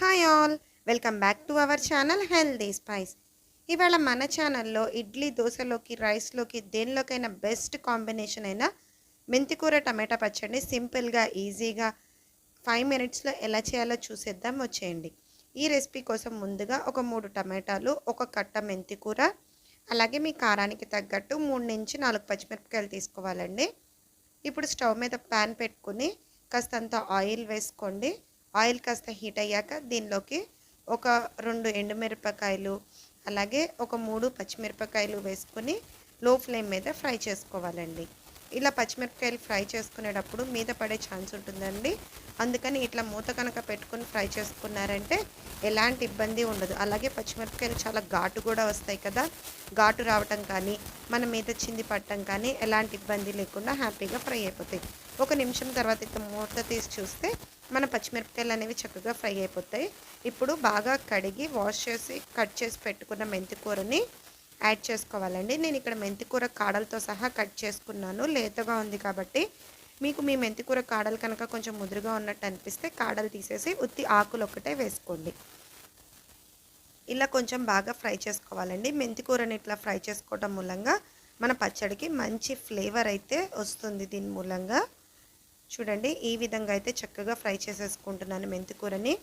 Hi all welcome back to our channel healthy spice ఇవాళ మన ఛానల్లో ఇడ్లీ దోశలోకి రైస్లోకి దేనిలోకైనా బెస్ట్ కాంబినేషన్ అయిన మెంతికూర టమాటా పచ్చడిని సింపుల్గా ఈజీగా ఫైవ్ మినిట్స్లో ఎలా చేయాలో చూసేద్దాం వచ్చేయండి. ఈ రెసిపీ కోసం ముందుగా ఒక మూడు టమాటాలు ఒక కట్ట మెంతికూర అలాగే మీ కారానికి తగ్గట్టు మూడు నుంచి నాలుగు పచ్చిమిరపకాయలు తీసుకోవాలండి. ఇప్పుడు స్టవ్ మీద ప్యాన్ పెట్టుకుని కాస్తంత ఆయిల్ వేసుకోండి. ఆయిల్ కాస్త హీట్ అయ్యాక దీనిలోకి ఒక రెండు ఎండుమిరపకాయలు అలాగే ఒక మూడు పచ్చిమిరపకాయలు వేసుకుని లో ఫ్లేమ్ మీద ఫ్రై చేసుకోవాలండి. ఇలా పచ్చిమిరపకాయలు ఫ్రై చేసుకునేటప్పుడు మీద పడే ఛాన్స్ ఉంటుందండి. అందుకని ఇట్లా మూత కనుక పెట్టుకుని ఫ్రై చేసుకున్నారంటే ఎలాంటి ఇబ్బంది ఉండదు. అలాగే పచ్చిమిరపకాయలు చాలా ఘాటు కూడా వస్తాయి కదా. ఘాటు రావటం కానీ మన మీద చింది పట్టడం కానీ ఎలాంటి ఇబ్బంది లేకుండా హ్యాపీగా ఫ్రై అయిపోతాయి. ఒక నిమిషం తర్వాత ఇట్లా మూత తీసి చూస్తే మన పచ్చిమిరపకాయలు అనేవి చక్కగా ఫ్రై అయిపోతాయి. ఇప్పుడు బాగా కడిగి వాష్ చేసి కట్ చేసి పెట్టుకున్న మెంతి కూరని యాడ్ చేసుకోవాలండి. నేను ఇక్కడ మెంతికూర కాడలతో సహా కట్ చేసుకున్నాను. లేతగా ఉంది కాబట్టి మీకు మీ మెంతికూర కాడలు కనుక కొంచెం ముదురుగా ఉన్నట్టు అనిపిస్తే కాడలు తీసేసి ఉత్తి ఆకులు ఒక్కటే వేసుకోండి. ఇలా కొంచెం బాగా ఫ్రై చేసుకోవాలండి. మెంతికూరని ఇట్లా ఫ్రై చేసుకోవడం మూలంగా మన పచ్చడికి మంచి ఫ్లేవర్ అయితే వస్తుంది దీని మూలంగా. చూడండి ఈ విధంగా అయితే చక్కగా ఫ్రై చేసేసుకుంటున్నాను మెంతికూరని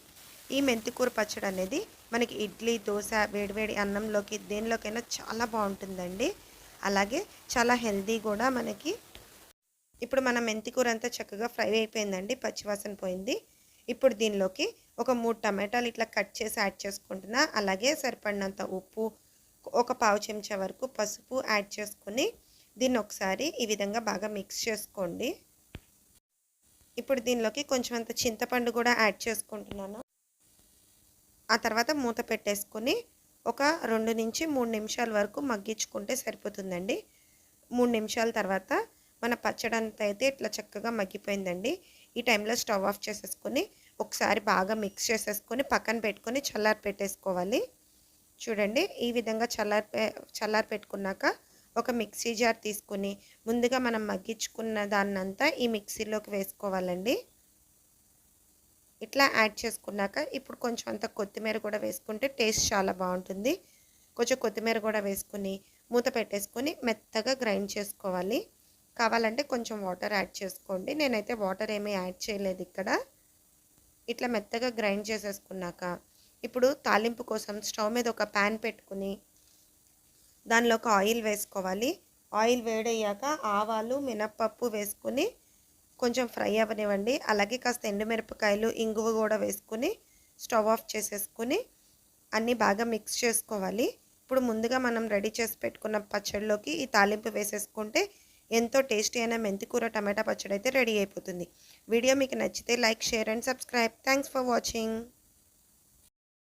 ఈ మెంతికూర పచ్చడి అనేది మనకి ఇడ్లీ దోశ వేడివేడి అన్నంలోకి దేనిలోకైనా చాలా బాగుంటుందండి. అలాగే చాలా హెల్దీ కూడా మనకి. ఇప్పుడు మన మెంతికూర అంతా చక్కగా ఫ్రై అయిపోయిందండి పచ్చివాసన పోయింది. ఇప్పుడు దీనిలోకి ఒక మూడు టమాటాలు ఇట్లా కట్ చేసి యాడ్ చేసుకుంటున్నా. అలాగే సరిపడినంత ఉప్పు ఒక పావు చెంచా వరకు పసుపు యాడ్ చేసుకొని దీన్ని ఒకసారి ఈ విధంగా బాగా మిక్స్ చేసుకోండి. ఇప్పుడు దీనిలోకి కొంచెం అంత చింతపండు కూడా యాడ్ చేసుకుంటున్నాను. ఆ తర్వాత మూత పెట్టేసుకొని ఒక రెండు నుంచి మూడు నిమిషాల వరకు మగ్గించుకుంటే సరిపోతుందండి. మూడు నిమిషాల తర్వాత మన పచ్చడి అంతా అయితే ఇట్లా చక్కగా మగ్గిపోయిందండి. ఈ టైంలో స్టవ్ ఆఫ్ చేసేసుకొని ఒకసారి బాగా మిక్స్ చేసేసుకొని పక్కన పెట్టుకొని చల్లారి పెట్టేసుకోవాలి. చూడండి ఈ విధంగా చల్లారి చల్లారి పెట్టుకున్నాక ఒక మిక్సీ జార్ తీసుకుని ముందుగా మనం మగ్గించుకున్న దాన్నంతా ఈ మిక్సీలోకి వేసుకోవాలండి. ఇట్లా యాడ్ చేసుకున్నాక ఇప్పుడు కొంచెం అంత కొత్తిమీర కూడా వేసుకుంటే టేస్ట్ చాలా బాగుంటుంది. కొంచెం కొత్తిమీర కూడా వేసుకుని మూత పెట్టేసుకొని మెత్తగా గ్రైండ్ చేసుకోవాలి. కావాలంటే కొంచెం వాటర్ యాడ్ చేసుకోండి. నేనైతే వాటర్ ఏమీ యాడ్ చేయలేదు ఇక్కడ. ఇట్లా మెత్తగా గ్రైండ్ చేసేసుకున్నాక ఇప్పుడు తాలింపు కోసం స్టవ్ మీద ఒక ప్యాన్ పెట్టుకుని దానిలో ఒక ఆయిల్ వేసుకోవాలి. ఆయిల్ వేడయ్యాక ఆవాలు మినప్పప్పు వేసుకుని కొంచెం ఫ్రై అవ్వనివ్వండి. అలాగే కాస్త ఎండుమిరపకాయలు ఇంగువ కూడా వేసుకుని స్టవ్ ఆఫ్ చేసేసుకుని అన్నీ బాగా మిక్స్ చేసుకోవాలి. ఇప్పుడు ముందుగా మనం రెడీ చేసి పెట్టుకున్న పచ్చడిలోకి ఈ తాలింపు వేసేసుకుంటే ఎంతో టేస్టీ అయిన మెంతికూర టమాటా పచ్చడి అయితే రెడీ అయిపోతుంది. వీడియో మీకు నచ్చితే like share and subscribe. Thanks for watching.